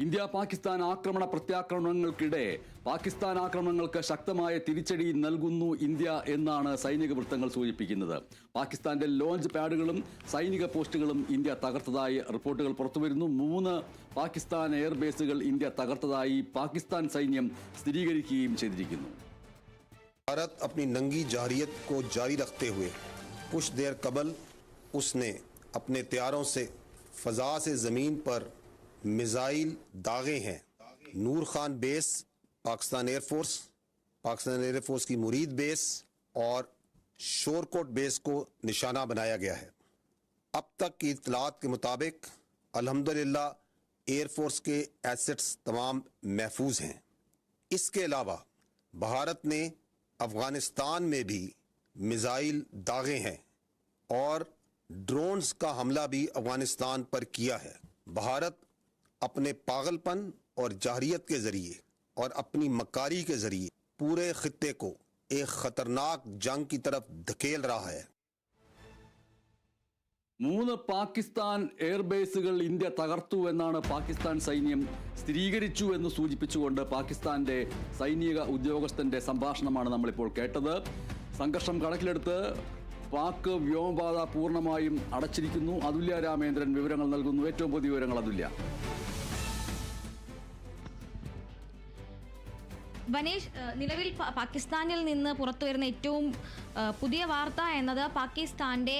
India Pakistan ആക്രമണ പ്രത്യാക്രമണങ്ങൾക്കിടെ പാകിസ്ഥാൻ ആക്രമണങ്ങൾക്ക് ശക്തമായ തിരിച്ചടി നൽകുന്നു ഇന്ത്യ എന്നാണ് സൈനിക വൃത്തങ്ങൾ സൂചിപ്പിക്കുന്നത് പാകിസ്ഥാന്റെ ലോഞ്ച് പാഡുകളും സൈനിക പോസ്റ്റുകളും ഇന്ത്യ തകർത്തതായി റിപ്പോർട്ടുകൾ പുറത്തുവരുന്നു മൂന്ന് പാകിസ്ഥാൻ എയർബേസുകൾ ഇന്ത്യ തകർത്തതായി പാകിസ്ഥാൻ സൈന്യം സ്ഥിരീകരിക്കുകയും ചെയ്തിരിക്കുന്നു भारत अपनी नंगी जारियत को जारी रखते हुए कुछ देर कबल उसने अपने त्यारों से फजा से ज़मीन पर میزائل داغے ہیں۔ نور خان بیس، پاکستان ایئر فورس، پاکستان ایئر فورس کی مرید بیس اور شور کوٹ بیس کو نشانہ بنایا گیا ہے۔ اب تک کی اطلاعات کے مطابق الحمدللہ ایئر فورس کے ایسٹس تمام محفوظ ہیں۔ اس کے علاوہ بھارت نے افغانستان میں بھی میزائل داغے ہیں اور ڈرونز کا حملہ بھی افغانستان پر کیا ہے۔ بھارت अपने पागलपन और जाहरियत के जरिए और अपनी मकारी के जरिए पूरे खत्ते को एक खतरनाक जंग की तरफ धकेल रहा है മൂന്ന് പാകിസ്ഥാൻ എയർബേസുകൾ ഇന്ത്യ തകർത്തു എന്നാണ് പാകിസ്ഥാൻ സൈന്യം സ്ഥിരീകരിച്ചു എന്ന് സൂചിപ്പിച്ചുകൊണ്ട് പാകിസ്ഥാന്റെ സൈനിക ഉദ്യോഗസ്ഥന്റെ സംഭാഷണമാണ് നമ്മളിപ്പോൾ കേട്ടത് സംഘർഷം കണക്കിലെടുത്ത് പാക് വ്യോമപാത പൂർണ്ണമായും അടച്ചിരിക്കുന്നു അതുല്യ രാമേന്ദ്രൻ വിവരങ്ങൾ നൽകുന്നു ഏറ്റവും പുതിയ വിവരങ്ങൾ അതുല്യ വനേഷ് നിലവിൽ പാകിസ്ഥാനിൽ നിന്ന് പുറത്തു വരുന്ന ഏറ്റവും പുതിയ വാർത്ത എന്നത് പാകിസ്ഥാന്റെ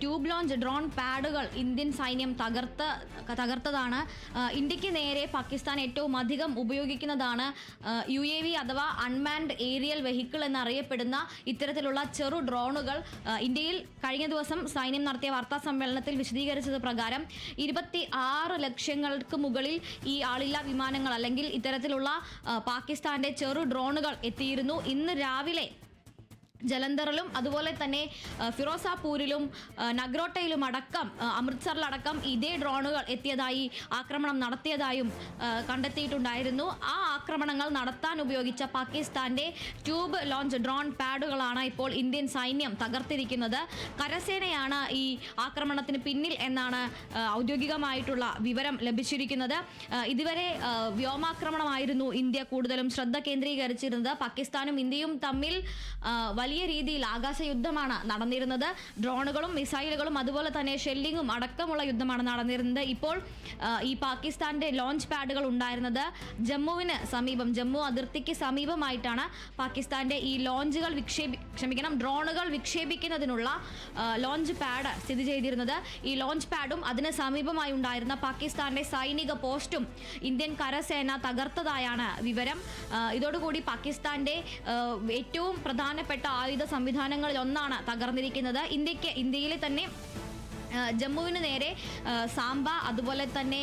ട്യൂബ് ലോഞ്ച് ഡ്രോൺ പാഡുകൾ ഇന്ത്യൻ സൈന്യം തകർത്ത് തകർത്തതാണ്. ഇന്ത്യയ്ക്ക് നേരെ പാകിസ്ഥാൻ ഏറ്റവും അധികം ഉപയോഗിക്കുന്നതാണ് യു എ വി അഥവാ അൺമാൻഡ് ഏരിയൽ വെഹിക്കിൾ എന്നറിയപ്പെടുന്ന ഇത്തരത്തിലുള്ള ചെറു ഡ്രോണുകൾ ഇന്ത്യയിൽ കഴിഞ്ഞ ദിവസം സൈന്യം നടത്തിയ വാർത്താ സമ്മേളനത്തിൽ വിശദീകരിച്ചത് പ്രകാരം ഇരുപത്തി ആറ് ലക്ഷങ്ങൾക്ക് മുകളിൽ ഈ ആളില്ലാ വിമാനങ്ങൾ അല്ലെങ്കിൽ ഇത്തരത്തിലുള്ള പാകിസ്ഥാന്റെ ചെറു ഡ്രോണുകൾ എത്തിയിരുന്നു. ഇന്ന് രാവിലെ ജലന്ധറിലും അതുപോലെ തന്നെ ഫിറോസാപൂരിലും നഗ്രോട്ടയിലും അടക്കം അമൃത്സറിലടക്കം ഇതേ ഡ്രോണുകൾ എത്തിയതായി ആക്രമണം നടത്തിയതായും കണ്ടെത്തിയിട്ടുണ്ടായിരുന്നു. ആ ആക്രമണങ്ങൾ നടത്താൻ ഉപയോഗിച്ച പാകിസ്ഥാന്റെ ട്യൂബ് ലോഞ്ച് ഡ്രോൺ പാഡുകളാണ് ഇപ്പോൾ ഇന്ത്യൻ സൈന്യം തകർത്തിരിക്കുന്നത്. കരസേനയാണ് ഈ ആക്രമണത്തിന് പിന്നിൽ എന്നാണ് ഔദ്യോഗികമായിട്ടുള്ള വിവരം ലഭിച്ചിരിക്കുന്നത്. ഇതുവരെ വ്യോമാക്രമണമായിരുന്നു ഇന്ത്യ കൂടുതലും ശ്രദ്ധ കേന്ദ്രീകരിച്ചിരുന്നത്. പാകിസ്ഥാനും ഇന്ത്യയും തമ്മിൽ ആ, വലിയ രീതിയിൽ ആകാശ യുദ്ധമാണ് നടന്നിരുന്നത്. ഡ്രോണുകളും മിസൈലുകളും അതുപോലെ തന്നെ ഷെല്ലിങ്ങും അടക്കമുള്ള യുദ്ധമാണ് നടന്നിരുന്നത്. ഇപ്പോൾ ഈ പാകിസ്ഥാന്റെ ലോഞ്ച് പാഡുകൾ ഉണ്ടായിരുന്നത് ജമ്മുവിന് സമീപം ജമ്മു അതിർത്തിക്ക് സമീപമായിട്ടാണ് പാകിസ്ഥാന്റെ ഈ ലോഞ്ചുകൾ വിക്ഷേപി ക്ഷമിക്കണം ഡ്രോണുകൾ വിക്ഷേപിക്കുന്നതിനുള്ള ലോഞ്ച് പാഡ് സ്ഥിതി ചെയ്തിരുന്നത്. ഈ ലോഞ്ച് പാഡും അതിന് സമീപമായി ഉണ്ടായിരുന്ന പാകിസ്ഥാന്റെ സൈനിക പോസ്റ്റും ഇന്ത്യൻ കരസേന തകർത്തതായാണ് വിവരം. ഇതോടുകൂടി പാകിസ്ഥാന്റെ ഏറ്റവും പ്രധാനപ്പെട്ട ആയുധ സംവിധാനങ്ങളിൽ ഒന്നാണ് തകർന്നിരിക്കുന്നത്. ഇന്ത്യയ്ക്ക് ഇന്ത്യയിലെ തന്നെ ജമ്മുവിന് നേരെ സാംബ അതുപോലെ തന്നെ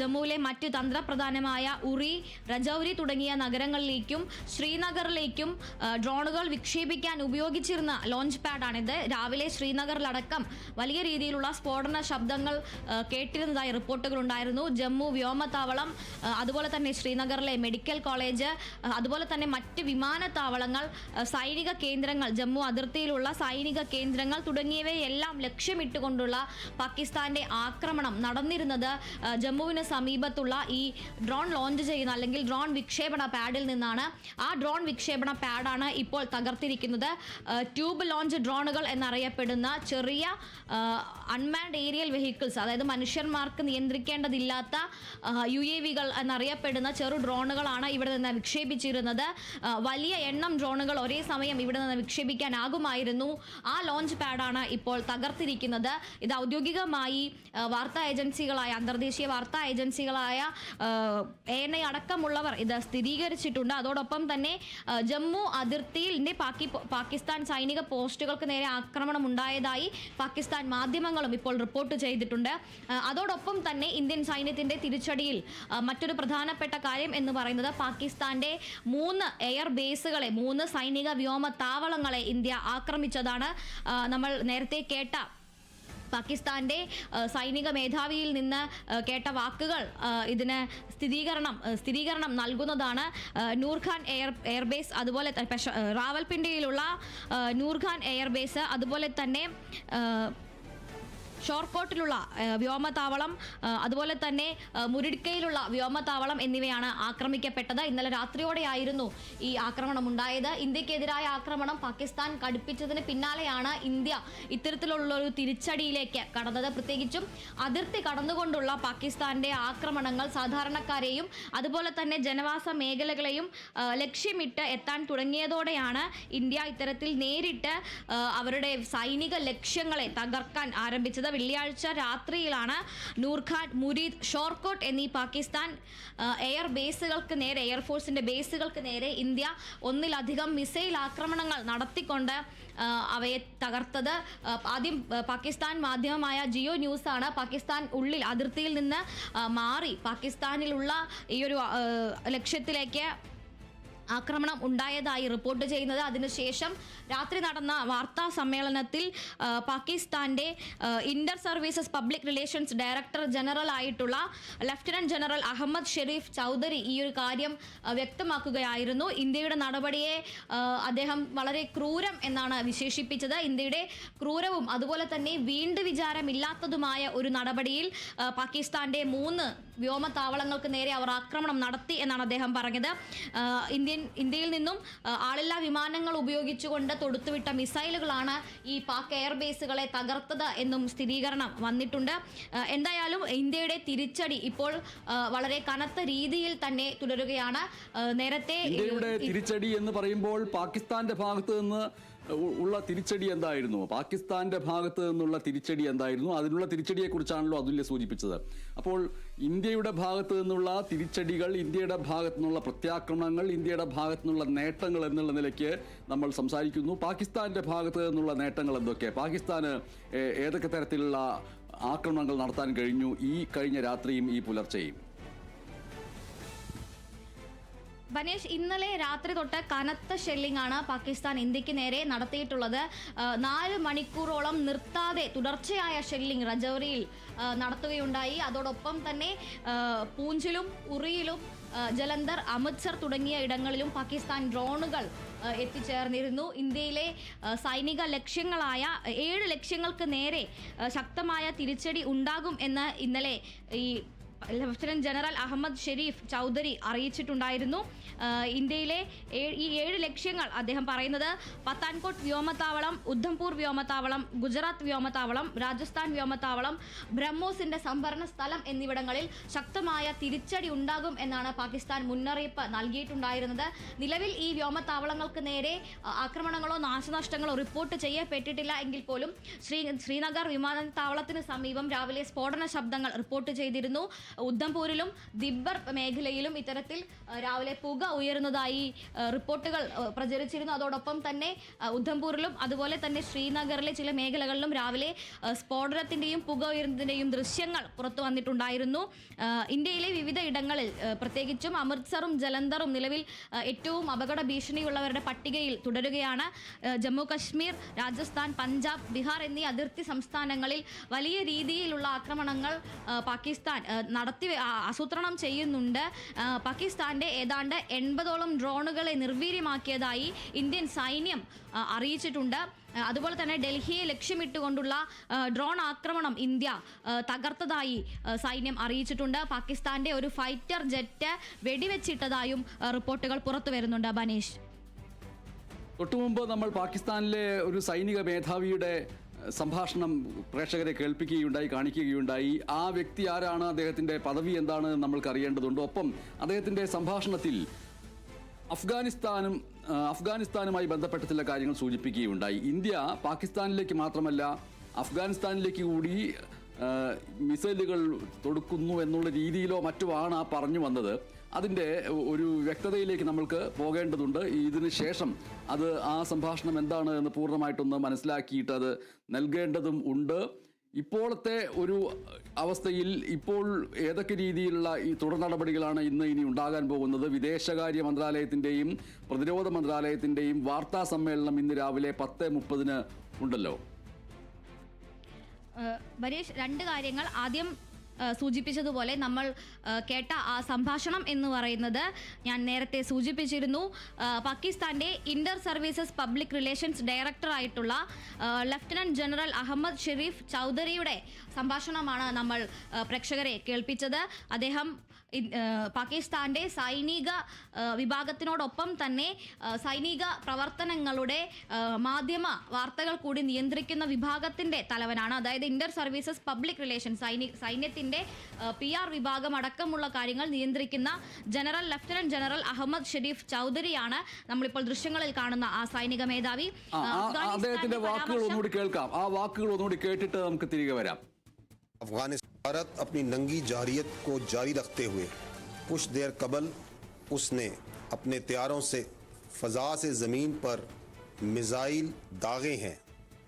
ജമ്മുവിലെ മറ്റ് തന്ത്രപ്രധാനമായ ഉറി രജൌരി തുടങ്ങിയ നഗരങ്ങളിലേക്കും ശ്രീനഗറിലേക്കും ഡ്രോണുകൾ വിക്ഷേപിക്കാൻ ഉപയോഗിച്ചിരുന്ന ലോഞ്ച് പാഡാണിത് രാവിലെ ശ്രീനഗറിലടക്കം വലിയ രീതിയിലുള്ള സ്ഫോടന ശബ്ദങ്ങൾ കേട്ടിരുന്നതായി റിപ്പോർട്ടുകൾ ഉണ്ടായിരുന്നു. ജമ്മു വ്യോമത്താവളം അതുപോലെ തന്നെ ശ്രീനഗറിലെ മെഡിക്കൽ കോളേജ് അതുപോലെ തന്നെ മറ്റ് വിമാനത്താവളങ്ങൾ സൈനിക കേന്ദ്രങ്ങൾ ജമ്മു അതിർത്തിയിലുള്ള സൈനിക കേന്ദ്രങ്ങൾ തുടങ്ങിയവയെല്ലാം ലക്ഷ്യമിട്ടുകൊണ്ടുള്ള പാകിസ്ഥാന്റെ ആക്രമണം നടന്നിരുന്നത് ജമ്മുവിന് സമീപത്തുള്ള ഈ ഡ്രോൺ ലോഞ്ച് ചെയ്യുന്ന അല്ലെങ്കിൽ ഡ്രോൺ വിക്ഷേപണ പാഡിൽ നിന്നാണ്. ആ ഡ്രോൺ വിക്ഷേപണ പാഡാണ് ഇപ്പോൾ തകർത്തിരിക്കുന്നത്. ട്യൂബ് ലോഞ്ച് ഡ്രോണുകൾ എന്നറിയപ്പെടുന്ന ചെറിയ അൺമാൻഡ് ഏരിയൽ വെഹിക്കിൾസ് അതായത് മനുഷ്യന്മാർക്ക് നിയന്ത്രിക്കേണ്ടതില്ലാത്ത യു എ വികൾ എന്നറിയപ്പെടുന്ന ചെറു ഡ്രോണുകളാണ് ഇവിടെ നിന്ന് വിക്ഷേപിച്ചിരുന്നത്. വലിയ എണ്ണം ഡ്രോണുകൾ ഒരേ സമയം ഇവിടെ നിന്ന് വിക്ഷേപിക്കാനാകുമായിരുന്നു. ആ ലോഞ്ച് പാഡാണ് ഇപ്പോൾ തകർത്തിരിക്കുന്നത്. ഇത് ഔദ്യോഗികമായി ആ, വാർത്താ ഏജൻസികളായ അന്തർദേശീയ വാർത്താ ഏജൻസികളായ എ എൻ ഐ അടക്കമുള്ളവർ ഇത് സ്ഥിരീകരിച്ചിട്ടുണ്ട്. അതോടൊപ്പം തന്നെ ജമ്മു അതിർത്തിയിൽ പാക്കി പാകി പാകിസ്ഥാൻ സൈനിക പോസ്റ്റുകൾക്ക് നേരെ ആക്രമണം ഉണ്ടായതായി പാകിസ്ഥാൻ മാധ്യമങ്ങളും ഇപ്പോൾ റിപ്പോർട്ട് ചെയ്തിട്ടുണ്ട്. അതോടൊപ്പം തന്നെ ഇന്ത്യൻ സൈന്യത്തിന്റെ തിരിച്ചടിയിൽ മറ്റൊരു പ്രധാനപ്പെട്ട കാര്യം എന്ന് പറയുന്നത് പാകിസ്ഥാന്റെ മൂന്ന് എയർ ബേസുകളെ മൂന്ന് സൈനിക വ്യോമ താവളങ്ങളെ ഇന്ത്യ ആക്രമിച്ചതാണ്. നമ്മൾ നേരത്തെ കേട്ട പാകിസ്ഥാന്റെ സൈനിക മേധാവിയിൽ നിന്ന് കേട്ട വാക്കുകൾ ഇതിന് സ്ഥിരീകരണം സ്ഥിരീകരണം നൽകുന്നതാണ്. നൂർഖാൻ എയർ എയർബേസ് അതുപോലെ റാവൽപിണ്ടിയിലുള്ള നൂർഖാൻ എയർബേസ് അതുപോലെ തന്നെ ഷോർക്കോട്ടിലുള്ള ആ, വ്യോമതാവളം അതുപോലെ തന്നെ ആ, മുരിഡ്കയിലുള്ള വ്യോമതാവളം എന്നിവയാണ് ആക്രമിക്കപ്പെട്ടത്. ഇന്നലെ രാത്രിയോടെയായിരുന്നു ഈ ആക്രമണം ഉണ്ടായത്. ഇന്ത്യക്കെതിരായ ആക്രമണം പാകിസ്ഥാൻ കടുപ്പിച്ചതിന് പിന്നാലെയാണ് ഇന്ത്യ ഇത്തരത്തിലുള്ള ഒരു തിരിച്ചടിയിലേക്ക് കടന്നത്. പ്രത്യേകിച്ചും അതിർത്തി കടന്നുകൊണ്ടുള്ള പാകിസ്ഥാന്റെ ആക്രമണങ്ങൾ സാധാരണക്കാരെയും അതുപോലെ തന്നെ ജനവാസ മേഖലകളെയും ലക്ഷ്യമിട്ട് എത്താൻ തുടങ്ങിയതോടെയാണ് ഇന്ത്യ ഇത്തരത്തിൽ നേരിട്ട് അവരുടെ സൈനിക ലക്ഷ്യങ്ങളെ തകർക്കാൻ ആരംഭിച്ചത്. വെള്ളിയാഴ്ച രാത്രിയിലാണ് നൂർഖാട്ട് മുരീദ് ഷോർക്കോട്ട് എന്നീ പാകിസ്ഥാൻ എയർ ബേസുകൾക്ക് നേരെ എയർഫോഴ്സിന്റെ ബേസുകൾക്ക് നേരെ ഇന്ത്യ ഒന്നിലധികം മിസൈൽ ആക്രമണങ്ങൾ നടത്തിക്കൊണ്ട് അവയെ തകർത്തത്. ആദ്യം പാകിസ്ഥാൻ മാധ്യമമായ ജിയോ ന്യൂസാണ് പാകിസ്ഥാൻ ഉള്ളിൽ അതിർത്തിയിൽ നിന്ന് മാറി പാകിസ്ഥാനിലുള്ള ഈ ഒരു ലക്ഷ്യത്തിലേക്ക് ആക്രമണം ഉണ്ടായതായി റിപ്പോർട്ട് ചെയ്യുന്നത്. അതിനുശേഷം രാത്രി നടന്ന വാർത്താ സമ്മേളനത്തിൽ പാകിസ്ഥാന്റെ Inter Services Public Relations director general ആയിട്ടുള്ള ലഫ്റ്റനന്റ് ജനറൽ അഹമ്മദ് ഷെരീഫ് ചൗധരി ഈ ഒരു കാര്യം വ്യക്തമാക്കുകയായിരുന്നു. ഇന്ത്യയുടെ നടപടിയെ അദ്ദേഹം വളരെ ക്രൂരം എന്നാണ് വിശേഷിപ്പിച്ചത്. ഇന്ത്യയുടെ ക്രൂരവും അതുപോലെ തന്നെ വീണ്ടും വിചാരമില്ലാത്തതുമായ ഒരു നടപടിയിൽ പാകിസ്ഥാന്റെ മൂന്ന് വ്യോമതാവളങ്ങൾക്ക് നേരെ അവർ ആക്രമണം നടത്തി എന്നാണ് അദ്ദേഹം പറഞ്ഞത്. ഇന്ത്യൻ ഇന്ത്യയിൽ നിന്നും ആളില്ലാ വിമാനങ്ങൾ ഉപയോഗിച്ചുകൊണ്ട് തൊടുത്തുവിട്ട മിസൈലുകളാണ് ഈ പാക് എയർബേസുകളെ തകർത്തത് എന്നും സ്ഥിരീകരണം വന്നിട്ടുണ്ട്. എന്തായാലും ഇന്ത്യയുടെ തിരിച്ചടി ഇപ്പോൾ വളരെ കനത്ത രീതിയിൽ തന്നെ തുടരുകയാണ്. നേരത്തെ തിരിച്ചടി എന്ന് പറയുമ്പോൾ പാകിസ്ഥാന്റെ ഭാഗത്ത് നിന്ന് ഉള്ള തിരിച്ചടി എന്തായിരുന്നു? പാകിസ്ഥാന്റെ ഭാഗത്ത് നിന്നുള്ള തിരിച്ചടി എന്തായിരുന്നു? അതിനുള്ള തിരിച്ചടിയെ കുറിച്ചാണല്ലോ അതുല്യ സൂചിപ്പിച്ചത്. അപ്പോൾ ഇന്ത്യയുടെ ഭാഗത്ത് നിന്നുള്ള തിരിച്ചടികൾ ഇന്ത്യയുടെ ഭാഗത്തു നിന്നുള്ള പ്രത്യാക്രമണങ്ങൾ ഇന്ത്യയുടെ ഭാഗത്തു നിന്നുള്ള നേട്ടങ്ങൾ എന്നുള്ള നിലയ്ക്ക് നമ്മൾ സംസാരിക്കുന്നു. പാകിസ്ഥാന്റെ ഭാഗത്ത് നിന്നുള്ള നേട്ടങ്ങൾ എന്തൊക്കെ? പാകിസ്ഥാന് ഏതൊക്കെ തരത്തിലുള്ള ആക്രമണങ്ങൾ നടത്താൻ കഴിഞ്ഞു ഈ കഴിഞ്ഞ രാത്രിയും ഈ പുലർച്ചെയും? ബനേഷ് ഇന്നലെ രാത്രി തൊട്ട് കനത്ത ഷെല്ലിംഗ് ആണ് പാകിസ്ഥാൻ ഇന്ത്യയ്ക്ക് നേരെ നടത്തിയിട്ടുള്ളത്. നാല് മണിക്കൂറോളം നിർത്താതെ തുടർച്ചയായ ഷെല്ലിംഗ് റജൌറിയിൽ നടത്തുകയുണ്ടായി. അതോടൊപ്പം തന്നെ പൂഞ്ചിലും ഉറിയിലും ജലന്ധർ അമൃത്സർ തുടങ്ങിയ ഇടങ്ങളിലും പാകിസ്ഥാൻ ഡ്രോണുകൾ എത്തിച്ചേർന്നിരുന്നു. ഇന്ത്യയിലെ സൈനിക ലക്ഷ്യങ്ങളായ ഏഴ് ലക്ഷ്യങ്ങൾക്ക് നേരെ ശക്തമായ തിരിച്ചടി ഉണ്ടാകും എന്ന് ഇന്നലെ ഈ ലഫ്റ്റനന്റ് ജനറൽ അഹമ്മദ് ഷെരീഫ് ചൗധരി അറിയിച്ചിട്ടുണ്ടായിരുന്നു. ഇന്ത്യയിലെ ഈ ഏഴ് ലക്ഷ്യങ്ങൾ അദ്ദേഹം പറയുന്നത് പത്താൻകോട്ട് വ്യോമത്താവളം ഉദ്ധംപൂർ വ്യോമത്താവളം ഗുജറാത്ത് വ്യോമത്താവളം രാജസ്ഥാൻ വ്യോമത്താവളം ബ്രഹ്മോസിന്റെ സംഭരണ സ്ഥലം എന്നിവിടങ്ങളിൽ ശക്തമായ തിരിച്ചടി ഉണ്ടാകും എന്നാണ് പാകിസ്ഥാൻ മുന്നറിയിപ്പ് നൽകിയിട്ടുണ്ടായിരുന്നത്. നിലവിൽ ഈ വ്യോമത്താവളങ്ങൾക്ക് നേരെ ആക്രമണങ്ങളോ നാശനഷ്ടങ്ങളോ റിപ്പോർട്ട് ചെയ്യപ്പെട്ടിട്ടില്ല എങ്കിൽ പോലും ശ്രീ ശ്രീനഗർ വിമാനത്താവളത്തിന് സമീപം രാവിലെ സ്ഫോടന ശബ്ദങ്ങൾ റിപ്പോർട്ട് ചെയ്തിരുന്നു. ഉദ്ധംപൂരിലും ദിബ്ബർ മേഖലയിലും ഇത്തരത്തിൽ രാവിലെ പുക ഉയരുന്നതായി റിപ്പോർട്ടുകൾ പ്രചരിച്ചിരുന്നു. അതോടൊപ്പം തന്നെ ഉദ്ധംപൂരിലും അതുപോലെ തന്നെ ശ്രീനഗറിലെ ചില മേഖലകളിലും രാവിലെ സ്ഫോടനത്തിന്റെയും പുക ഉയരുന്നതിന്റെയും ദൃശ്യങ്ങൾ പുറത്തു വന്നിട്ടുണ്ടായിരുന്നു. ഇന്ത്യയിലെ വിവിധ ഇടങ്ങളിൽ പ്രത്യേകിച്ചും അമൃത്സറും ജലന്ധറും നിലവിൽ ഏറ്റവും അപകട ഭീഷണിയുള്ളവരുടെ പട്ടികയിൽ തുടരുകയാണ്. ജമ്മു കശ്മീർ രാജസ്ഥാൻ പഞ്ചാബ് ബീഹാർ എന്നീ അതിർത്തി സംസ്ഥാനങ്ങളിൽ വലിയ രീതിയിലുള്ള ആക്രമണങ്ങൾ പാകിസ്ഥാൻ നടത്തി ആസൂത്രണം ചെയ്യുന്നുണ്ട്. പാകിസ്ഥാന്റെ ഏതാണ്ട് എൺപതോളം ഡ്രോണുകളെ നിർവീര്യമാക്കിയതായി ഇന്ത്യൻ സൈന്യം അറിയിച്ചിട്ടുണ്ട്. അതുപോലെ തന്നെ ഡൽഹിയെ ലക്ഷ്യമിട്ടുകൊണ്ടുള്ള ഡ്രോൺ ആക്രമണം ഇന്ത്യ തകർത്തതായി സൈന്യം അറിയിച്ചിട്ടുണ്ട്. പാകിസ്ഥാന്റെ ഒരു ഫൈറ്റർ ജെറ്റ് വെടിവെച്ചിട്ടതായും റിപ്പോർട്ടുകൾ പുറത്തു വരുന്നുണ്ട്. ബനേഷ്. തൊട്ടുമുമ്പ് നമ്മൾ പാകിസ്ഥാനിലെ ഒരു സൈനിക മേധാവിയുടെ സംഭാഷണം പ്രേക്ഷകരെ കേൾപ്പിക്കുകയുണ്ടായി കാണിക്കുകയുണ്ടായി. ആ വ്യക്തി ആരാണ്? അദ്ദേഹത്തിന്റെ പദവി എന്താണ് നമ്മൾക്ക് അറിയേണ്ടതുണ്ട്. ഒപ്പം അദ്ദേഹത്തിന്റെ സംഭാഷണത്തിൽ അഫ്ഗാനിസ്ഥാനും അഫ്ഗാനിസ്ഥാനുമായി ബന്ധപ്പെട്ട ചില കാര്യങ്ങൾ സൂചിപ്പിക്കുകയുണ്ടായി. ഇന്ത്യ പാകിസ്ഥാനിലേക്ക് മാത്രമല്ല അഫ്ഗാനിസ്ഥാനിലേക്ക് കൂടി മിസൈലുകൾ തൊടുക്കുന്നു എന്നുള്ള രീതിയിലോ മറ്റുമാണ് ആ പറഞ്ഞു വന്നത്. അതിന്റെ ഒരു വ്യക്തതയിലേക്ക് നമ്മൾക്ക് പോകേണ്ടതുണ്ട്. ഇതിന് ശേഷം അത് ആ സംഭാഷണം എന്താണ് എന്ന് പൂർണമായിട്ടൊന്ന് മനസ്സിലാക്കിയിട്ട് അത് നൽകേണ്ടതും ഉണ്ട്. ഇപ്പോഴത്തെ ഒരു അവസ്ഥയിൽ ഇപ്പോൾ ഏതൊക്കെ രീതിയിലുള്ള ഈ തുടർ നടപടികളാണ് ഇന്ന് ഇനി ഉണ്ടാകാൻ പോകുന്നത്? വിദേശകാര്യ മന്ത്രാലയത്തിന്റെയും പ്രതിരോധ മന്ത്രാലയത്തിന്റെയും വാർത്താ സമ്മേളനം ഇന്ന് രാവിലെ പത്ത് മുപ്പതിന് ഉണ്ടല്ലോ. രണ്ട് കാര്യങ്ങൾ. ആദ്യം സൂചിപ്പിച്ചതുപോലെ നമ്മൾ കേട്ട ആ സംഭാഷണം എന്ന് പറയുന്നത് ഞാൻ നേരത്തെ സൂചിപ്പിച്ചിരുന്നു. പാകിസ്ഥാന്റെ ഇന്റർ സർവീസസ് പബ്ലിക് റിലേഷൻസ് ഡയറക്ടറായിട്ടുള്ള ലഫ്റ്റനന്റ് ജനറൽ അഹമ്മദ് ഷെരീഫ് ചൗധരിയുടെ സംഭാഷണമാണ് നമ്മൾ പ്രേക്ഷകരെ കേൾപ്പിച്ചത്. അദ്ദേഹം പാകിസ്ഥാന്റെ സൈനിക വിഭാഗത്തിനോടൊപ്പം തന്നെ സൈനിക പ്രവർത്തനങ്ങളുടെ മാധ്യമ വാർത്തകൾ കൂടി നിയന്ത്രിക്കുന്ന വിഭാഗത്തിന്റെ തലവനാണ്. അതായത് ഇന്റർ സർവീസസ് പബ്ലിക് റിലേഷൻ സൈനി സൈന്യത്തിന്റെ പി ആർ വിഭാഗം അടക്കമുള്ള കാര്യങ്ങൾ നിയന്ത്രിക്കുന്ന general lieutenant general Ahmed Sharif ചൗധരിയാണ് നമ്മളിപ്പോൾ ദൃശ്യങ്ങളിൽ കാണുന്ന ആ സൈനിക മേധാവി. അദ്ദേഹത്തിന്റെ വാക്കുകൾ ഒന്നുകൂടി കേൾക്കാം. ആ വാക്കുകൾ ഒന്നുകൂടി കേട്ടിട്ട് നമുക്ക് തിരികെ വരാം. بھارت اپنی ننگی جاریت کو جاری رکھتے ہوئے کچھ دیر قبل اس نے اپنے تیاروں سے فضا سے زمین پر میزائل داغے ہیں۔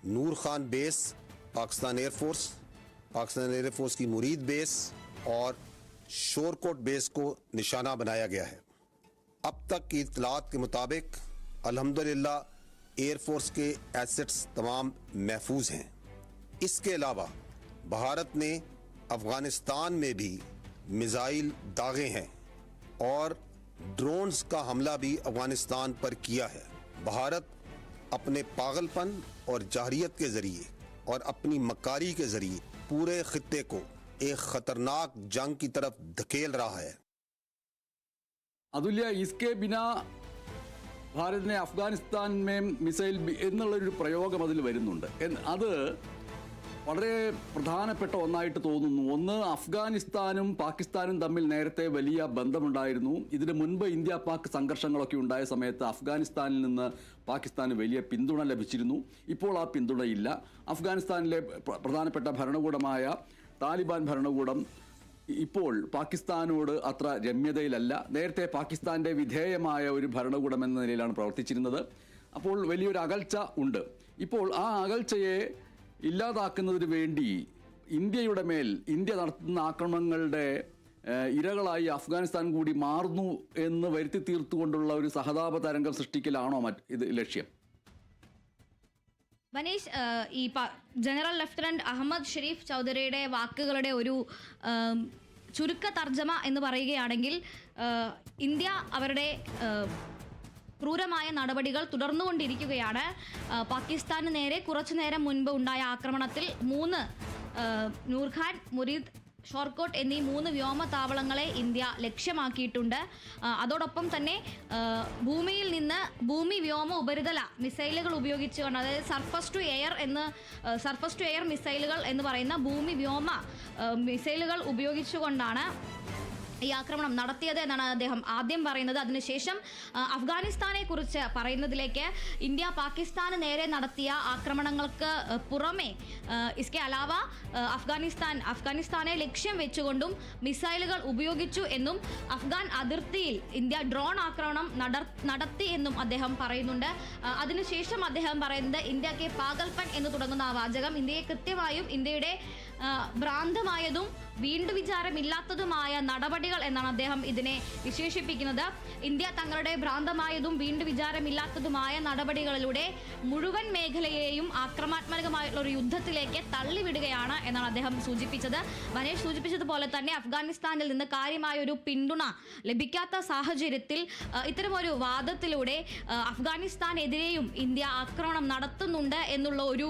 نور خان بیس، پاکستان ایئر فورس، پاکستان ایئر فورس کی مرید بیس اور شور کوٹ بیس کو نشانہ بنایا گیا ہے۔ اب تک کی اطلاعات کے مطابق الحمدللہ ایئر فورس کے ایسٹس تمام محفوظ ہیں۔ اس کے علاوہ بھارت نے افغانستان میں بھی میزائل داغے ہیں اور ڈرونز کا حملہ بھی افغانستان پر کیا ہے۔ بھارت اپنے پاگلپن اور جہریت کے ذریعے اور اپنی مکاری کے ذریعے پورے خطے کو ایک خطرناک جنگ کی طرف دھکیل رہا ہے۔ عدلیہ اس کے بنا അതുല്യ ഇസ്കെ ബിന ഭാരതിനെ അഫ്ഗാനിസ്ഥാൻ മേം മിസൈൽ എന്നുള്ളൊരു പ്രയോഗം അതിൽ വരുന്നുണ്ട്. അത് വളരെ പ്രധാനപ്പെട്ട ഒന്നായിട്ട് തോന്നുന്നു. ഒന്ന് അഫ്ഗാനിസ്ഥാനും പാകിസ്ഥാനും തമ്മിൽ നേരത്തെ വലിയ ബന്ധമുണ്ടായിരുന്നു. ഇതിന് മുൻപ് ഇന്ത്യ പാക് സംഘർഷങ്ങളൊക്കെ ഉണ്ടായ സമയത്ത് അഫ്ഗാനിസ്ഥാനിൽ നിന്ന് പാകിസ്ഥാന് വലിയ പിന്തുണ ലഭിച്ചിരുന്നു. ഇപ്പോൾ ആ പിന്തുണയില്ല അഫ്ഗാനിസ്ഥാനിലെ പ്ര- പ്രധാനപ്പെട്ട ഭരണകൂടമായ താലിബാൻ ഭരണകൂടം ഇപ്പോൾ പാകിസ്ഥാനോട് അത്ര രമ്യതയിലല്ല. നേരത്തെ പാകിസ്ഥാന്റെ വിധേയമായ ഒരു ഭരണകൂടം എന്ന നിലയിലാണ് പ്രവർത്തിച്ചിരുന്നത്. അപ്പോൾ വലിയൊരു അകൽച്ച ഉണ്ട്. ഇപ്പോൾ ആ അകൽച്ചയെ ഇല്ലാതാക്കുന്നതിന് വേണ്ടി ഇന്ത്യയുടെ മേൽ ഇന്ത്യ നടത്തുന്ന ആക്രമണങ്ങളുടെ ഇരകളായി അഫ്ഗാനിസ്ഥാൻ കൂടി മാറുന്നു എന്ന് വരുത്തി തീർത്തുകൊണ്ടുള്ള ഒരു സഹതാപ തരംഗം സൃഷ്ടിക്കലാണോ ഇത് ലക്ഷ്യം? മനീഷ് ഈ ജനറൽ ലഫ്റ്റനന്റ് അഹമ്മദ് ഷെരീഫ് ചൗധരിയുടെ വാക്കുകളുടെ ഒരു ചുരുക്ക തർജമ എന്ന് പറയുകയാണെങ്കിൽ ഇന്ത്യ അവരുടെ ക്രൂരമായ നടപടികൾ തുടർന്നുകൊണ്ടിരിക്കുകയാണ്. പാകിസ്ഥാന് നേരെ കുറച്ചു നേരം മുൻപ് ഉണ്ടായ ആക്രമണത്തിൽ മൂന്ന് നൂർഖാൻ മുരീദ് ഷോർക്കോട്ട് എന്നീ മൂന്ന് വ്യോമതാവളങ്ങളെ ഇന്ത്യ ലക്ഷ്യമാക്കിയിട്ടുണ്ട്. അതോടൊപ്പം തന്നെ ഭൂമിയിൽ നിന്ന് ഭൂമി വ്യോമ ഉപരിതല മിസൈലുകൾ ഉപയോഗിച്ചുകൊണ്ട് അതായത് സർഫസ് ടു എയർ എന്ന് സർഫസ് ടു എയർ മിസൈലുകൾ എന്ന് പറയുന്ന ഭൂമി വ്യോമ മിസൈലുകൾ ഉപയോഗിച്ചുകൊണ്ടാണ് ഈ ആക്രമണം നടത്തിയത് എന്നാണ് അദ്ദേഹം ആദ്യം പറയുന്നത്. അതിനുശേഷം അഫ്ഗാനിസ്ഥാനെ കുറിച്ച് പറയുന്നതിലേക്ക് ഇന്ത്യ പാകിസ്ഥാന് നേരെ നടത്തിയ ആക്രമണങ്ങൾക്ക് പുറമെ ഇസ്കെ അലാവ അഫ്ഗാനിസ്ഥാൻ അഫ്ഗാനിസ്ഥാനെ ലക്ഷ്യം വെച്ചുകൊണ്ടും മിസൈലുകൾ ഉപയോഗിച്ചു എന്നും അഫ്ഗാൻ അതിർത്തിയിൽ ഇന്ത്യ ഡ്രോൺ ആക്രമണം നടത്തി എന്നും അദ്ദേഹം പറയുന്നുണ്ട്. അതിനുശേഷം അദ്ദേഹം പറയുന്നത് ഇന്ത്യയ്ക്ക് പാകൽപ്പൻ എന്ന് തുടങ്ങുന്ന ആ വാചകം ഇന്ത്യയെ കൃത്യമായും ഇന്ത്യയുടെ ഭ്രാന്തമായതും വീണ്ടു വിചാരമില്ലാത്തതുമായ നടപടികൾ എന്നാണ് അദ്ദേഹം ഇതിനെ വിശേഷിപ്പിക്കുന്നത്. ഇന്ത്യ തങ്ങളുടെ ഭ്രാന്തമായതും വീണ്ടു വിചാരമില്ലാത്തതുമായ നടപടികളിലൂടെ മുഴുവൻ മേഖലയെയും ആക്രമണാത്മകമായിട്ടുള്ള ഒരു യുദ്ധത്തിലേക്ക് തള്ളിവിടുകയാണ് എന്നാണ് അദ്ദേഹം സൂചിപ്പിച്ചത്. മനേഷ് സൂചിപ്പിച്ചതുപോലെ തന്നെ അഫ്ഗാനിസ്ഥാനിൽ നിന്ന് കാര്യമായ ഒരു പിന്തുണ ലഭിക്കാത്ത സാഹചര്യത്തിൽ ഇത്തരമൊരു വാദത്തിലൂടെ അഫ്ഗാനിസ്ഥാനെതിരെയും ഇന്ത്യ ആക്രമണം നടത്തുന്നുണ്ട് എന്നുള്ള ഒരു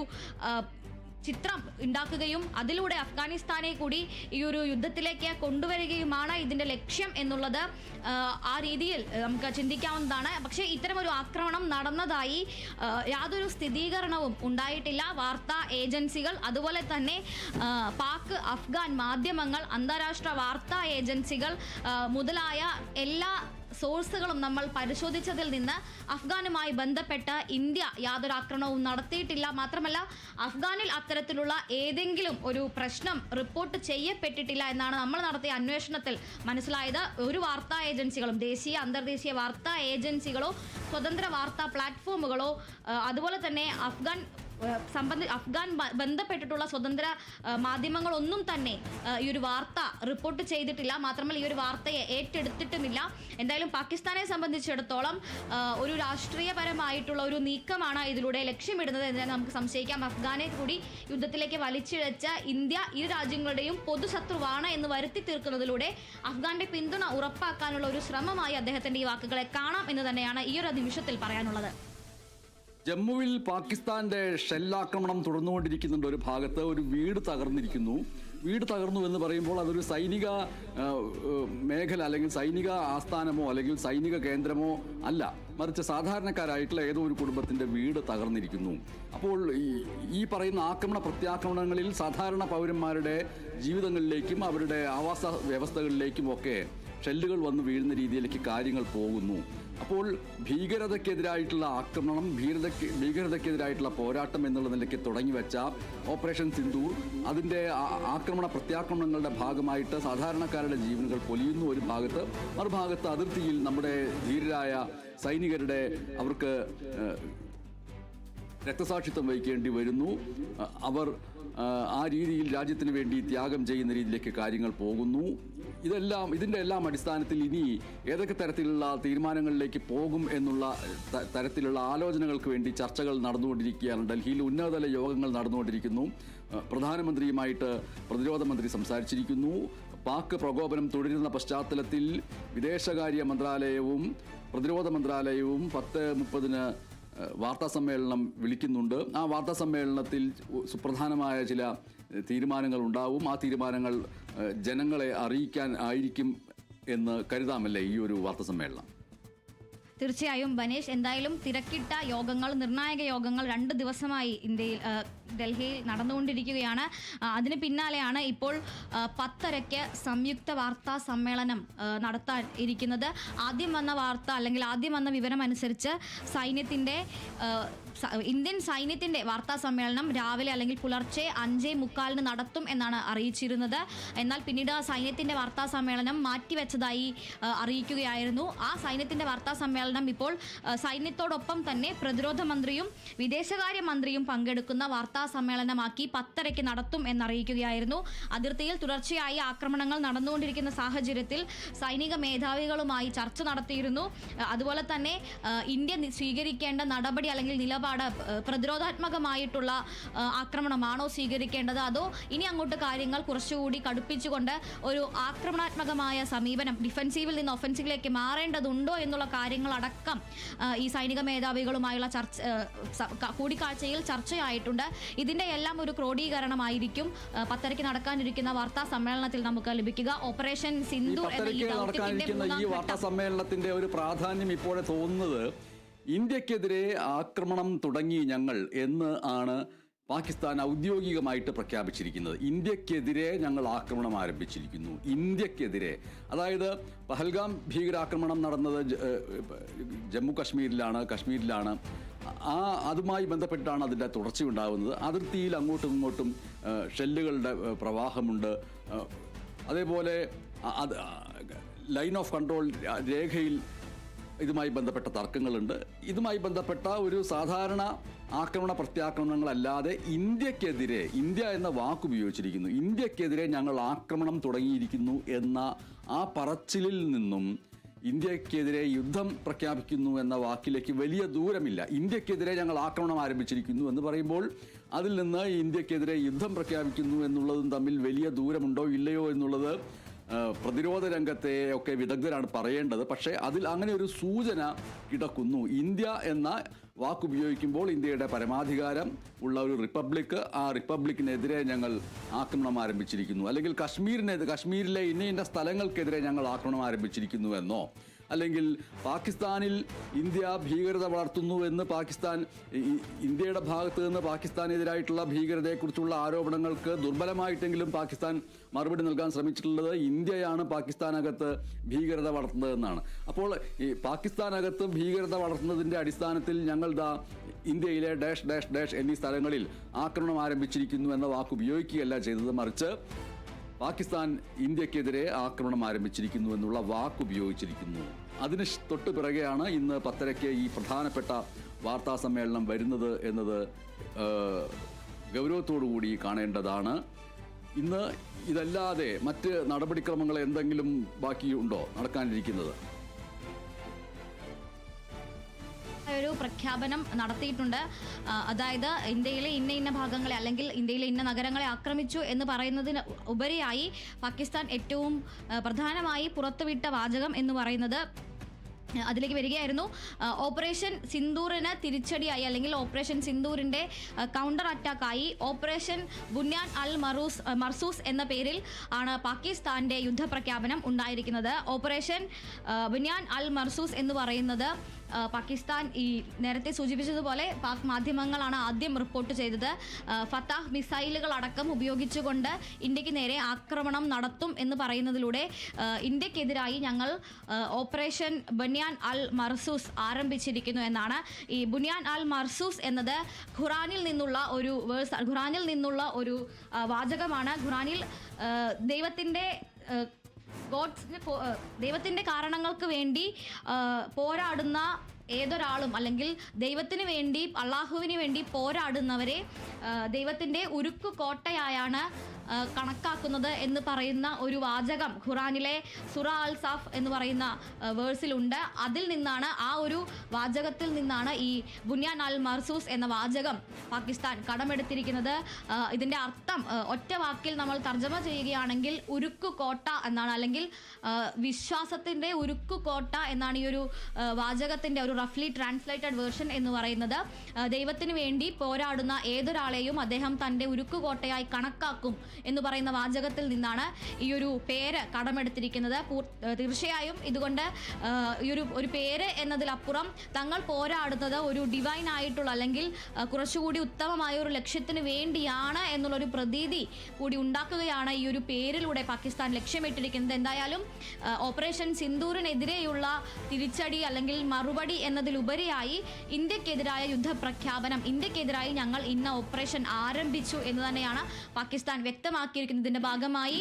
ചിത്രം ഉണ്ടാക്കുകയും അതിലൂടെ അഫ്ഗാനിസ്ഥാനെ കൂടി ഈ ഒരു യുദ്ധത്തിലേക്ക് കൊണ്ടുവരികയുമാണ് ഇതിന്റെ ലക്ഷ്യം എന്നുള്ളത് ആ, രീതിയിൽ നമുക്ക് ചിന്തിക്കാവുന്നതാണ്. പക്ഷേ ഇത്തരമൊരു ആക്രമണം നടന്നതായി യാതൊരു സ്ഥിരീകരണവും ഉണ്ടായിട്ടില്ല. വാർത്താ ഏജൻസികൾ അതുപോലെ തന്നെ പാക് അഫ്ഗാൻ മാധ്യമങ്ങൾ അന്താരാഷ്ട്ര വാർത്താ ഏജൻസികൾ മുതലായ എല്ലാ സോഴ്സുകളും നമ്മൾ പരിശോധിച്ചതിൽ നിന്ന് അഫ്ഗാനുമായി ബന്ധപ്പെട്ട് ഇന്ത്യ യാതൊരു ആക്രമണവും നടത്തിയിട്ടില്ല. മാത്രമല്ല അഫ്ഗാനിൽ അത്തരത്തിലുള്ള ഏതെങ്കിലും ഒരു പ്രശ്നം റിപ്പോർട്ട് ചെയ്യപ്പെട്ടിട്ടില്ല എന്നാണ് നമ്മൾ നടത്തിയ അന്വേഷണത്തിൽ മനസ്സിലായത്. ഒരു വാർത്താ ഏജൻസികളും ദേശീയ അന്തർദേശീയ വാർത്താ ഏജൻസികളോ സ്വതന്ത്ര വാർത്താ പ്ലാറ്റ്ഫോമുകളോ അതുപോലെ തന്നെ അഫ്ഗാൻ സംബന്ധി അഫ്ഗാൻ ബന്ധപ്പെട്ടിട്ടുള്ള സ്വതന്ത്ര മാധ്യമങ്ങളൊന്നും തന്നെ ഈ ഒരു വാർത്ത റിപ്പോർട്ട് ചെയ്തിട്ടില്ല. മാത്രമല്ല ഈ ഒരു വാർത്തയെ ഏറ്റെടുത്തിട്ടുമില്ല. എന്തായാലും പാകിസ്ഥാനെ സംബന്ധിച്ചിടത്തോളം ഒരു രാഷ്ട്രീയപരമായിട്ടുള്ള ഒരു നീക്കമാണ് ഇതിലൂടെ ലക്ഷ്യമിടുന്നത് എന്ന് നമുക്ക് സംശയിക്കാം. അഫ്ഗാനെ കൂടി യുദ്ധത്തിലേക്ക് വലിച്ചിഴച്ച ഇന്ത്യ ഇരു രാജ്യങ്ങളുടെയും പൊതുശത്രുവാണ് എന്ന് വരുത്തി തീർക്കുന്നതിലൂടെ അഫ്ഗാന്റെ പിന്തുണ ഉറപ്പാക്കാനുള്ള ഒരു ശ്രമമായി അദ്ദേഹത്തിന്റെ ഈ വാക്കുകളെ കാണാം എന്ന് തന്നെയാണ് ഈ ഒരു നിമിഷത്തിൽ പറയാനുള്ളത്. ജമ്മുവിൽ പാകിസ്ഥാന്റെ ഷെല്ലാക്രമണം തുടർന്നുകൊണ്ടിരിക്കുന്നുണ്ട് ഒരു ഭാഗത്ത്. ഒരു വീട് തകർന്നിരിക്കുന്നു. വീട് തകർന്നു എന്ന് പറയുമ്പോൾ അതൊരു സൈനിക മേഖല അല്ലെങ്കിൽ സൈനിക ആസ്ഥാനമോ അല്ലെങ്കിൽ സൈനിക കേന്ദ്രമോ അല്ല. മറിച്ച് സാധാരണക്കാരായിട്ടുള്ള ഏതോ ഒരു കുടുംബത്തിന്റെ വീട് തകർന്നിരിക്കുന്നു. അപ്പോൾ ഈ ഈ പറയുന്ന ആക്രമണ പ്രത്യാക്രമണങ്ങളിൽ സാധാരണ പൗരന്മാരുടെ ജീവിതങ്ങളിലേക്കും അവരുടെ ആവാസ വ്യവസ്ഥകളിലേക്കും ഒക്കെ ഷെല്ലുകൾ വന്ന് വീഴുന്ന രീതിയിലേക്ക് കാര്യങ്ങൾ പോകുന്നു. അപ്പോൾ ഭീകരതയ്ക്കെതിരായിട്ടുള്ള ആക്രമണം ഭീകരതയ്ക്ക് ഭീകരതയ്ക്കെതിരായിട്ടുള്ള പോരാട്ടം എന്നുള്ള നിലയ്ക്ക് തുടങ്ങി വെച്ച ഓപ്പറേഷൻ സിന്ദൂർ. അതിന്റെ ആക്രമണ പ്രത്യാക്രമണങ്ങളുടെ ഭാഗമായിട്ട് സാധാരണക്കാരുടെ ജീവനുകൾ പൊലിയുന്നു ഒരു ഭാഗത്ത് മറുഭാഗത്ത് അതിർത്തിയിൽ നമ്മുടെ ധീരരായ സൈനികരുടെ അവർക്ക് രക്തസാക്ഷിത്വം വഹിക്കേണ്ടി വരുന്നു. അവർ ആ, രീതിയിൽ രാജ്യത്തിന് വേണ്ടി ത്യാഗം ചെയ്യുന്ന രീതിയിലേക്ക് കാര്യങ്ങൾ പോകുന്നു. ഇതെല്ലാം ഇതിന്റെ എല്ലാം അടിസ്ഥാനത്തിൽ ഇനി ഏതൊക്കെ തരത്തിലുള്ള തീരുമാനങ്ങളിലേക്ക് പോകും എന്നുള്ള തരത്തിലുള്ള ആലോചനകൾക്ക് വേണ്ടി ചർച്ചകൾ നടന്നുകൊണ്ടിരിക്കുകയാണ്. ഡൽഹിയിൽ ഉന്നതതല യോഗങ്ങൾ നടന്നുകൊണ്ടിരിക്കുന്നു. പ്രധാനമന്ത്രിയുമായിട്ട് പ്രതിരോധ മന്ത്രി സംസാരിച്ചിരിക്കുന്നു. പാക് പ്രകോപനം തുടരുന്ന പശ്ചാത്തലത്തിൽ വിദേശകാര്യ മന്ത്രാലയവും പ്രതിരോധ മന്ത്രാലയവും പത്ത് മുപ്പതിന് വാർത്താ സമ്മേളനം വിളിക്കുന്നുണ്ട്. ആ വാർത്താ സമ്മേളനത്തിൽ സുപ്രധാനമായ ചില തീരുമാനങ്ങൾ ഉണ്ടാവും ആ തീരുമാനങ്ങൾ ജനങ്ങളെ അറിയിക്കാൻ ആയിരിക്കും എന്ന് കരുതാമല്ലേ ഈ ഒരു വാർത്താ സമ്മേളനം? തീർച്ചയായും ബനേഷ് എന്തായാലും തിരക്കിട്ട യോഗങ്ങൾ നിർണായക യോഗങ്ങൾ രണ്ട് ദിവസമായി ഇന്ത്യയിൽ ഡൽഹിയിൽ നടന്നുകൊണ്ടിരിക്കുകയാണ്. അതിന് പിന്നാലെയാണ് ഇപ്പോൾ പത്തരയ്ക്ക് സംയുക്ത വാർത്താ സമ്മേളനം നടത്താൻ ഇരിക്കുന്നത്. ആദ്യം വന്ന വാർത്ത അല്ലെങ്കിൽ ആദ്യം വന്ന വിവരം അനുസരിച്ച് സൈന്യത്തിന്റെ ഇന്ത്യൻ സൈന്യത്തിന്റെ വാർത്താ സമ്മേളനം രാവിലെ അല്ലെങ്കിൽ പുലർച്ചെ അഞ്ചേ മുക്കാലിന് നടത്തും എന്നാണ് അറിയിച്ചിരുന്നത്. എന്നാൽ പിന്നീട് ആ സൈന്യത്തിന്റെ വാർത്താ സമ്മേളനം മാറ്റിവെച്ചതായി അറിയിക്കുകയായിരുന്നു. ആ സൈന്യത്തിന്റെ വാർത്താ സമ്മേളനം ഇപ്പോൾ സൈന്യത്തോടൊപ്പം തന്നെ പ്രതിരോധ മന്ത്രിയും വിദേശകാര്യ മന്ത്രിയും പങ്കെടുക്കുന്ന വാർത്താ സമ്മേളനമാക്കി പത്തരയ്ക്ക് നടത്തും എന്നറിയിക്കുകയായിരുന്നു. അതിർത്തിയിൽ തുടർച്ചയായി ആക്രമണങ്ങൾ നടന്നുകൊണ്ടിരിക്കുന്ന സാഹചര്യത്തിൽ സൈനിക മേധാവികളുമായി ചർച്ച നടത്തിയിരുന്നു. അതുപോലെ തന്നെ ഇന്ത്യ സ്വീകരിക്കേണ്ട നടപടി അല്ലെങ്കിൽ നിലപാട് ആ, പ്രതിരോധാത്മകമായിട്ടുള്ള ആക്രമണമാണോ സ്വീകരിക്കേണ്ടത്? അതോ ഇനി അങ്ങോട്ട് കാര്യങ്ങൾ കുറച്ചുകൂടി കടുപ്പിച്ചുകൊണ്ട് ഒരു ആക്രമണാത്മകമായ സമീപനം ഡിഫൻസീവിൽ നിന്ന് ഒഫൻസീവിലേക്ക് മാറേണ്ടതുണ്ടോ എന്നുള്ള കാര്യങ്ങളടക്കം ഈ സൈനിക മേധാവികളുമായുള്ള ചർച്ച കൂടിക്കാഴ്ചയിൽ ചർച്ചയായിട്ടുണ്ട്. ഇതിന്റെ എല്ലാം ഒരു ക്രോഡീകരണമായിരിക്കും. പത്തരയ്ക്ക് നടക്കാനിരിക്കുന്ന വാർത്താ സമ്മേളനത്തിൽ നമുക്ക് ലഭിക്കുക. ഓപ്പറേഷൻ സിന്ധു എന്ന ഈ വാർത്താ സമ്മേളനത്തിന്റെ ഒരു പ്രാധാന്യം ഇപ്പോഴെ തോന്നുന്നത് ഇന്ത്യക്കെതിരെ ആക്രമണം തുടങ്ങി ഞങ്ങൾ എന്ന് ആണ് പാകിസ്ഥാൻ ഔദ്യോഗികമായിട്ട് പ്രഖ്യാപിച്ചിരിക്കുന്നത്. ഇന്ത്യക്കെതിരെ ഞങ്ങൾ ആക്രമണം ആരംഭിച്ചിരിക്കുന്നു. ഇന്ത്യക്കെതിരെ. അതായത് പഹൽഗാം ഭീകരാക്രമണം നടന്നത് ജമ്മു കശ്മീരിലാണ് കശ്മീരിലാണ്. ആ അതുമായി ബന്ധപ്പെട്ടാണ് അതിന്റെ തുടർച്ചയുണ്ടാകുന്നത് അതിർത്തിയിൽ അങ്ങോട്ടും ഇങ്ങോട്ടും ഷെല്ലുകളുടെ പ്രവാഹമുണ്ട്. അതേപോലെ അത് ലൈൻ ഓഫ് കൺട്രോൾ രേഖയിൽ ഇതുമായി ബന്ധപ്പെട്ട തർക്കങ്ങളുണ്ട്. ഇതുമായി ബന്ധപ്പെട്ട ഒരു സാധാരണ ആക്രമണ പ്രത്യാക്രമണങ്ങളല്ലാതെ ഇന്ത്യക്കെതിരെ ഇന്ത്യ എന്ന വാക്ക് ഉപയോഗിച്ചിരിക്കുന്നു ഇന്ത്യക്കെതിരെ ഞങ്ങൾ ആക്രമണം തുടങ്ങിയിരിക്കുന്നു എന്ന ആ പറച്ചിലിൽ നിന്നും ഇന്ത്യക്കെതിരെ യുദ്ധം പ്രഖ്യാപിക്കുന്നു എന്ന വാക്കിലേക്ക് വലിയ ദൂരമില്ല. ഇന്ത്യക്കെതിരെ ഞങ്ങൾ ആക്രമണം ആരംഭിച്ചിരിക്കുന്നു എന്ന് പറയുമ്പോൾ അതിൽ നിന്ന് ഇന്ത്യക്കെതിരെ യുദ്ധം പ്രഖ്യാപിക്കുന്നു എന്നുള്ളതും തമ്മിൽ വലിയ ദൂരമുണ്ടോ ഇല്ലയോ എന്നുള്ളത് പ്രതിരോധ രംഗത്തെ ഒക്കെ വിദഗ്ധരാണ് പറയേണ്ടത്. പക്ഷേ അതിൽ അങ്ങനെ ഒരു സൂചന കിടക്കുന്നു. ഇന്ത്യ എന്ന വാക്കുപയോഗിക്കുമ്പോൾ ഇന്ത്യയുടെ പരമാധികാരം ഉള്ള ഒരു റിപ്പബ്ലിക് ആ റിപ്പബ്ലിക്കിനെതിരെ ഞങ്ങൾ ആക്രമണം ആരംഭിച്ചിരിക്കുന്നു. അല്ലെങ്കിൽ കശ്മീരിനെതിരെ കശ്മീരിലെ ഇന്ന ഇന്ന സ്ഥലങ്ങൾക്കെതിരെ ഞങ്ങൾ ആക്രമണം ആരംഭിച്ചിരിക്കുന്നു എന്നോ അല്ലെങ്കിൽ പാകിസ്ഥാനിൽ ഇന്ത്യ ഭീകരത വളർത്തുന്നു എന്ന് പാകിസ്ഥാൻ ഇന്ത്യയുടെ ഭാഗത്ത് നിന്ന് പാകിസ്ഥാനെതിരായിട്ടുള്ള ഭീകരതയെക്കുറിച്ചുള്ള ആരോപണങ്ങൾക്ക് ദുർബലമായിട്ടെങ്കിലും പാകിസ്ഥാൻ മറുപടി നൽകാൻ ശ്രമിച്ചിട്ടുള്ളത് ഇന്ത്യയാണ് പാകിസ്ഥാനകത്ത് ഭീകരത വളർത്തുന്നതെന്നാണ്. അപ്പോൾ ഈ പാകിസ്ഥാനകത്ത് ഭീകരത വളർത്തുന്നതിന്റെ അടിസ്ഥാനത്തിൽ ഞങ്ങൾ ദാ ഇന്ത്യയിലെ ഡാഷ് ഡാഷ് ഡാഷ് എന്നീ സ്ഥലങ്ങളിൽ ആക്രമണം ആരംഭിച്ചിരിക്കുന്നു എന്ന വാക്ക് ഉപയോഗിക്കുകയല്ല ചെയ്തത്. മറിച്ച് പാകിസ്ഥാൻ ഇന്ത്യക്കെതിരെ ആക്രമണം ആരംഭിച്ചിരിക്കുന്നു എന്നുള്ള വാക്ക് ഉപയോഗിച്ചിരിക്കുന്നു. അതിന് തൊട്ട് പിറകെയാണ് ഇന്ന് പത്തരയ്ക്ക് ഈ പ്രധാനപ്പെട്ട വാർത്താ സമ്മേളനം വരുന്നത് എന്നത് ഗൗരവത്തോടു കൂടി കാണേണ്ടതാണ്. ഇന്ന് ഇതല്ലാതെ മറ്റ് നടപടിക്രമങ്ങൾ എന്തെങ്കിലും ബാക്കിയുണ്ടോ നടക്കാനിരിക്കുന്നത്? ഒരു പ്രഖ്യാപനം നടത്തിയിട്ടുണ്ട്. അതായത് ഇന്ത്യയിലെ ഇന്ന ഇന്ന ഭാഗങ്ങളെ അല്ലെങ്കിൽ ഇന്ത്യയിലെ ഇന്ന നഗരങ്ങളെ ആക്രമിച്ചു എന്ന് പറയുന്നതിന് ഉപരിയായി പാകിസ്ഥാൻ ഏറ്റവും പ്രധാനമായി പുറത്തുവിട്ട വാചകം എന്ന് പറയുന്നത് അതിലേക്ക് വരികയായിരുന്നു. ഓപ്പറേഷൻ സിന്ദൂറിന് തിരിച്ചടിയായി അല്ലെങ്കിൽ ഓപ്പറേഷൻ സിന്ദൂറിന്റെ കൗണ്ടർ അറ്റാക്കായി ഓപ്പറേഷൻ ബുന്യാൻ അൽ മറൂസ് മർസൂസ് എന്ന പേരിൽ ആണ് പാകിസ്ഥാന്റെ യുദ്ധപ്രഖ്യാപനം ഉണ്ടായിരിക്കുന്നത്. ഓപ്പറേഷൻ ബുന്യാൻ അൽ മർസൂസ് എന്ന് പറയുന്നത് പാകിസ്ഥാൻ ഈ നേരത്തെ സൂചിപ്പിച്ചതുപോലെ പാക് മാധ്യമങ്ങളാണ് ആദ്യം റിപ്പോർട്ട് ചെയ്തത്. ഫത്താഹ് മിസൈലുകൾ അടക്കം ഉപയോഗിച്ചുകൊണ്ട് ഇന്ത്യയ്ക്ക് നേരെ ആക്രമണം നടത്തും എന്ന് പറയുന്നതിലൂടെ ഇന്ത്യക്കെതിരായി ഞങ്ങൾ ഓപ്പറേഷൻ ബനിയാൻ അൽ മർസൂസ് ആരംഭിച്ചിരിക്കുന്നു എന്നാണ്. ഈ ബുനിയാൻ അൽ മർസൂസ് എന്നത് ഖുറാനിൽ നിന്നുള്ള ഒരു വേഴ്സ് ഖുറാനിൽ നിന്നുള്ള ഒരു വാചകമാണ്. ഖുറാനിൽ ദൈവത്തിന്റെ ആ, ഗോഡ്സിന് ദൈവത്തിന്റെ കാരണങ്ങൾക്ക് വേണ്ടി പോരാടുന്ന ഏതൊരാളും അല്ലെങ്കിൽ ദൈവത്തിന് വേണ്ടി അള്ളാഹുവിന് വേണ്ടി പോരാടുന്നവരെ ദൈവത്തിന്റെ ഉരുക്കു കോട്ടയായാണ് കണക്കാക്കുന്നത് എന്ന് പറയുന്ന ഒരു വാചകം ഖുറാനിലെ സുറ അൽ സാഫ് എന്ന് പറയുന്ന വേഴ്സിലുണ്ട്. അതിൽ നിന്നാണ് ആ ഒരു വാചകത്തിൽ നിന്നാണ് ഈ ബുന്യാൻ അൽ മർസൂസ് എന്ന വാചകം പാകിസ്ഥാൻ കടമെടുത്തിരിക്കുന്നത്. ഇതിന്റെ അർത്ഥം ഒറ്റ വാക്കിൽ നമ്മൾ തർജമ ചെയ്യുകയാണെങ്കിൽ ഉരുക്കു കോട്ട എന്നാണ് അല്ലെങ്കിൽ വിശ്വാസത്തിന്റെ ഉരുക്കു കോട്ട എന്നാണ് ഈ ഒരു വാചകത്തിന്റെ ഒരു റഫ്ലി ട്രാൻസ്ലേറ്റഡ് വേർഷൻ എന്ന് പറയുന്നത്. ദൈവത്തിന് വേണ്ടി പോരാടുന്ന ഏതൊരാളെയും അദ്ദേഹം തന്റെ ഉരുക്കു കോട്ടയായി കണക്കാക്കും എന്ന് പറയുന്ന വാചകത്തിൽ നിന്നാണ് ഈ ഒരു പേര് കടമെടുത്തിരിക്കുന്നത്. തീർച്ചയായും ഇതുകൊണ്ട് ഈ ഒരു ഒരു പേര് എന്നതിലപ്പുറം തങ്ങൾ പോരാടുന്നത് ഒരു ഡിവൈൻ ആയിട്ടുള്ള അല്ലെങ്കിൽ കുറച്ചുകൂടി ഉത്തമമായ ഒരു ലക്ഷ്യത്തിന് വേണ്ടിയാണ് എന്നുള്ളൊരു പ്രതീതി കൂടി ഉണ്ടാക്കുകയാണ് ഈ ഒരു പേരിലൂടെ പാകിസ്ഥാൻ ലക്ഷ്യമിട്ടിരിക്കുന്നത്. എന്തായാലും ഓപ്പറേഷൻ സിന്ദൂറിനെതിരെയുള്ള തിരിച്ചടി അല്ലെങ്കിൽ മറുപടി എന്നതിലുപരിയായി ഇന്ത്യക്കെതിരായ യുദ്ധപ്രഖ്യാപനം ഇന്ത്യക്കെതിരായി ഞങ്ങൾ ഇന്ന ഓപ്പറേഷൻ ആരംഭിച്ചു എന്ന് തന്നെയാണ് പാകിസ്ഥാൻ വ്യക്തമാക്കിയിരിക്കുന്നത് ഇതിന്റെ ഭാഗമായി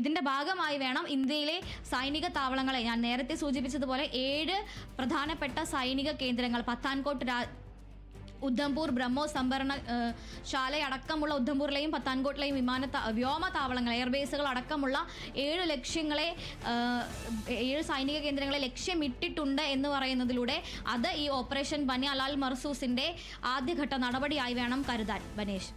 ഇതിന്റെ ഭാഗമായി വേണം ഇന്ത്യയിലെ സൈനിക താവളങ്ങളെ. ഞാൻ നേരത്തെ സൂചിപ്പിച്ചതുപോലെ ഏഴ് പ്രധാനപ്പെട്ട സൈനിക കേന്ദ്രങ്ങൾ. പത്താൻകോട്ട് രാ ഉദ്ധംപൂർ ബ്രഹ്മോ സംഭരണ ശാലയടക്കമുള്ള ഉദ്ധംപൂരിലെയും പത്താൻകോട്ടിലെയും വിമാന വ്യോമ താവളങ്ങൾ എയർബേസുകൾ അടക്കമുള്ള ഏഴ് ലക്ഷ്യങ്ങളെ ഏഴ് സൈനിക കേന്ദ്രങ്ങളെ ലക്ഷ്യമിട്ടിട്ടുണ്ട് എന്ന് പറയുന്നതിലൂടെ അത് ഈ ഓപ്പറേഷൻ ബനി അലാൽ മർസൂസിന്റെ ആദ്യഘട്ട നടപടിയായി വേണം കരുതാൻ. ബനേഷ്.